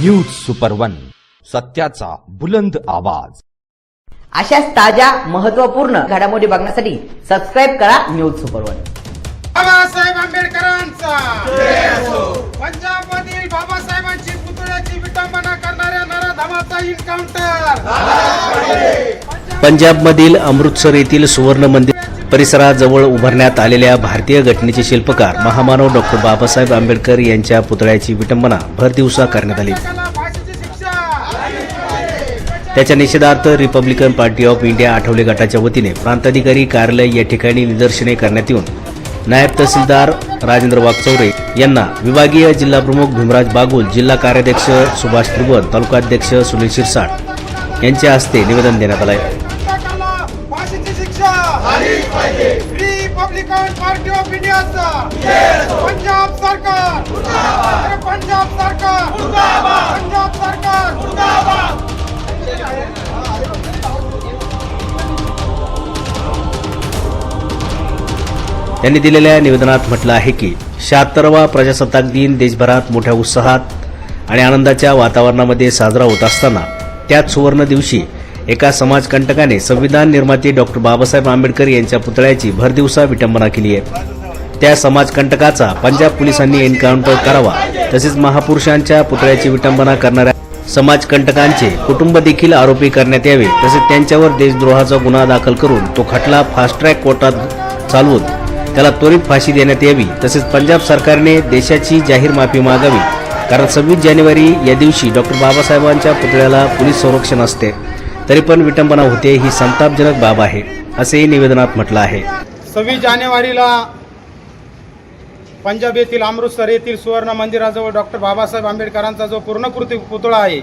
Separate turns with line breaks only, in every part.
News super one सत्याचा बुलंद आवाज.
अशाच ताज्या महत्त्वपूर्ण घडामोडी बघण्यासाठी सबस्क्राईब करा न्यूज सुपर वन
बाबासाहेब आंबेडकरांचा. पंजाब मधील बाबासाहेबांची पुतळ्याची विटंबना करणाऱ्या नराधमाचा इन्काउंटर
पंजाबमधील अमृतसर येथील सुवर्ण मंदिर परिसराजवळ उभारण्यात आलेल्या भारतीय घटनेचे शिल्पकार महामानव डॉक्टर बाबासाहेब आंबेडकर यांच्या पुतळ्याची विटंबना भर दिवसा करण्यात आली. त्याच्या निषेधार्थ Republican party of India Athawale गटाच्या वतीने प्रांताधिकारी कार्यालय या ठिकाणी निदर्शने करण्यात येऊन नायब तहसीलदार राजेंद्र वाघचौरे यांना विभागीय जिल्हा प्रमुख भीमराज बागुल जिल्हा कार्याध्यक्ष सुभाष त्रिभुवन तालुकाध्यक्ष सुनील शिरसाट यांच्या हस्ते निवेदन देण्यात आलं आहे
रिपब्लिकन पार्टी ऑफ इंडियाचा पंजाब सरकार अरे पंजाब सरकार पंजाब सरकार
त्यांनी दिलेल्या निवेदनात म्हटलं आहे की शहात्तरवा प्रजासत्ताक दिन देशभरात मोठ्या उत्साहात आणि आनंदाच्या वातावरणामध्ये साजरा होत असताना त्याच सुवर्ण दिवशी एका समाजकंटकाने संविधान निर्माते डॉक्टर बाबासाहेब आंबेडकर यांच्या पुतळ्याची भरदिवसा विटंबना केली आहे. त्या समाजकंटकाचा पंजाब पोलिसांनी एन्काउंटर करावा तसेच महापुरुषांच्या पुतळ्याची विटंबना करणाऱ्या समाजकंटकांचे कुटुंब देखील आरोपी करण्यात यावे तसेच त्यांच्यावर देशद्रोहाचा गुन्हा दाखल करून तो खटला फास्ट ट्रॅक कोर्टात चालवून त्याला त्वरित फाशी देण्यात यावी तसेच पंजाब सरकारने देशाची जाहीर माफी मागावी कारण सव्वीस जानेवारी या दिवशी डॉक्टर बाबासाहेबांच्या पुतळ्याला पोलीस संरक्षण असते. तरी पण विटंबना होते ही संतापजनक बाब आहे असेही निवेदनात म्हटलं आहे.
सव्वीस जानेवारीला पंजाब येथील अमृतसर येथील सुवर्ण मंदिराजवळ डॉक्टर बाबासाहेब आंबेडकरांचा जो पूर्णकृती पुतळा आहे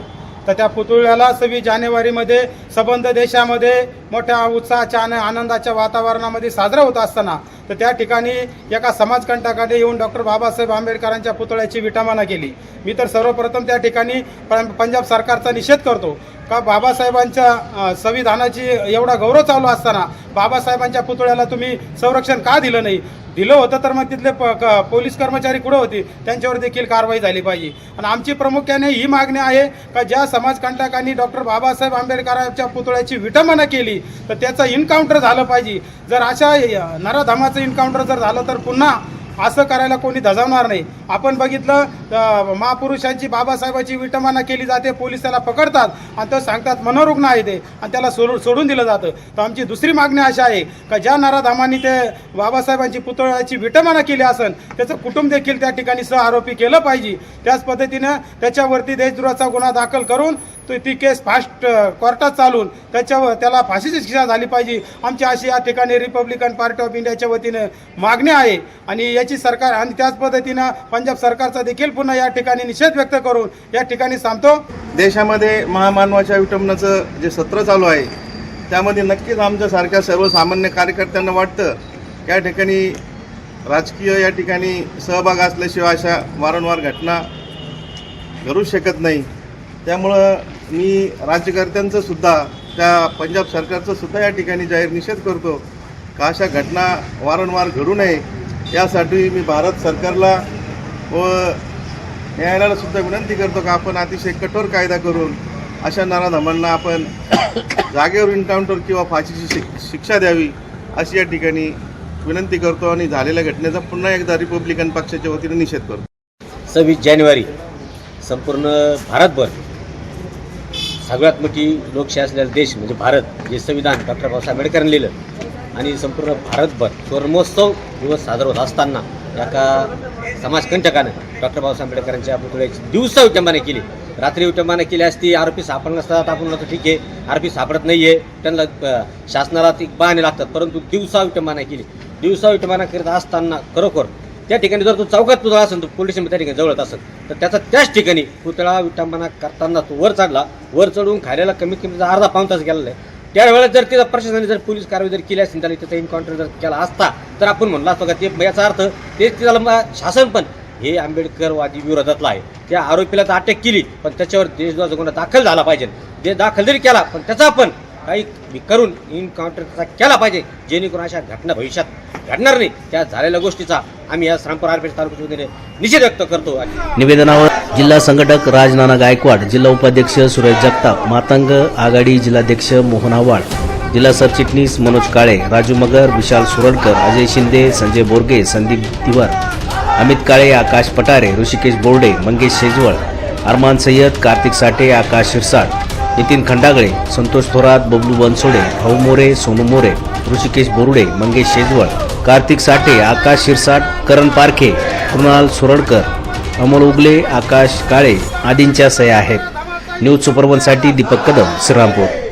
तर त्या पुतळ्याला सव्वीस जानेवारीमध्ये सबंध देशामध्ये मोठ्या उत्साहाच्या आणि आनंदाच्या वातावरणामध्ये साजरा होत असताना तर त्या ठिकाणी एका समाजकंटाकडे येऊन डॉक्टर बाबासाहेब आंबेडकरांच्या पुतळ्याची विटंबना केली. मी तर सर्वप्रथम त्या ठिकाणी पं- पंजाब सरकारचा निषेध करतो. का बाबासाहेबांच्या संविधानाची एवढा गौरव चालू असताना बाबासाहेबांच्या पुतळ्याला तुम्ही संरक्षण का दिलं नाही? दिलं होतं तर मग तिथले प क- पोलीस कर्मचारी कुठं होते? त्यांच्यावर देखील कारवाई झाली पाहिजे. आणि आमची प्रामुख्याने ही मागणी आहे का ज्या समाजकंटकांनी डॉक्टर बाबासाहेब आंबेडकरांच्या पुतळ्याची विटंबना केली तर त्याचं इन्काउंटर झालं पाहिजे. जर अशा अ, नराधमाचं इन्काउंटर जर झालं तर पुन्हा असं करायला कोणी धजावणार नाही. आपण बघितलं महापुरुषांची बाबासाहेबाची विटंबना केली जाते पोलीस त्याला पकडतात आणि तो सांगतात मनोरुग्ण आहे ते. आणि त्याला सोडून सोडून दिलं जातं. तर आमची दुसरी मागणी अशी आहे का ज्या नाराधामांनी ते बाबासाहेबांची पुतळ्याची विटंबना केली असेल त्याचं कुटुंब देखील त्या ठिकाणी सह आरोपी केलं पाहिजे. त्याच पद्धतीनं त्याच्यावरती देशद्रोहाचा गुन्हा दाखल करून तो ती केस फास्ट कोर्टात चालून त्याच्यावर त्याला फाशीची शिक्षा झाली पाहिजे. आमची अशी या ठिकाणी रिपब्लिकन पार्टी ऑफ इंडियाच्या वतीनं मागणी आहे. आणि याची सरकार आणि त्याच पद्धतीनं पंजाब सरकारचा देखील पुन्हा या ठिकाणी निषेध व्यक्त करून या ठिकाणी सांगतो.
देशामध्ये महामानवाच्या विटंबनाचं जे सत्र चालू आहे त्यामध्ये नक्कीच आमच्यासारख्या सर्वसामान्य कार्यकर्त्यांना वाटतं या ठिकाणी राजकीय या ठिकाणी सहभाग असल्याशिवाय अशा वारंवार घटना घडूच शकत नाही. त्यामुळं मी राज्यकर्त्यांचं सुद्धा त्या पंजाब सरकारचं सुद्धा या ठिकाणी जाहीर निषेध करतो का अशा घटना वारंवार घडू नये यासाठी मी भारत सरकारला व न्यायालयाला सुद्धा विनंती करतो का आपण अतिशय कठोर कायदा करून अशा नराधमांना आपण जागेवर इन्काउंटर किंवा फाशीची शिक शिक्षा द्यावी अशी या ठिकाणी विनंती करतो आणि झालेल्या घटनेचा पुन्हा एकदा रिपब्लिकन पक्षाच्या वतीने निषेध करतो.
सव्वीस जानेवारी संपूर्ण भारतभर सगळ्यात मोठी लोकशाही असलेला देश म्हणजे भारत जे संविधान डॉक्टर बाबासाहेब आंबेडकरांनी लिहिलं. आणि संपूर्ण भारतभर सुवर्णमहोत्सव दिवस साजरा होत असताना एका समाजकंटकानं डॉक्टर बाबासाहेब आंबेडकरांच्या पुतळ्याची दिवसा विटंबना केली. रात्री विटंबना केली असती आरोपी सापडत नसतात आपण म्हणतो ठीक आहे आरोपी सापडत नाही आहे त्यांना शासनाला ती बहाणे लागतात. परंतु दिवसा विटंबना केली. दिवसा विटंबना करत असताना खरोखर त्या ठिकाणी जर तो चौकात पुतळा असेल तो पोलीस त्या ठिकाणी जवळत असेल तर त्याचा त्याच ठिकाणी पुतळा विटंबना करताना तो वर चढला. वर चढून खायला कमीत कमी अर्धा पाऊन तास गेलेला आहे. त्यावेळेला जर तिथं प्रशासनाने जर पोलीस कारवाई जर केली असेल त्याला त्याचा एन्काउंटर जर केला असता तर आपण म्हणलो असतो का ते म्हणजे याचा अर्थ तेच त्याला शासन पण हे आंबेडकरवादी विरोधातला आहे. त्या आरोपीला तर अटक केली पण त्याच्यावर देशद्रोहाचा गुन्हा दाखल झाला पाहिजे. जे दाखल जरी केला पण त्याचा आपण काही करून इन्काउंटर त्याचा केला पाहिजे जेणेकरून अशा घटना भविष्यात घडणार नाही. त्या झालेल्या गोष्टीचा आम्ही या श्रामपूर आरपेठ तालुक्याच्या वतीने निषेध व्यक्त करतो. आणि
निवेदनावर जिल्हा संघटक राजनाना गायकवाड जिल्हा उपाध्यक्ष सुरेश जगताप मातंग आघाडी जिल्हाध्यक्ष मोहन आव्हाड जिल्हा सरचिटणीस मनोज काळे राजू मगर विशाल सुरडकर अजय शिंदे संजय बोरगे संदीप तिवार अमित काळे आकाश पटारे ऋषिकेश बोर्डे मंगेश शेजवळ अरमान सय्यद कार्तिक साठे आकाश शिरसाट नितीन खंडागळे संतोष थोरात बबलू बनसोडे भाऊ मोरे सोनू मोरे ऋषिकेश बोरुडे मंगेश शेजवळ कार्तिक साठे आकाश शिरसाट करण पारखे कृणाल सुरडकर अमोल उगले आकाश काळे आदींच्या सह्या आहेत. न्यूज सुपरवनसाठी दीपक कदम श्रीरामपूर.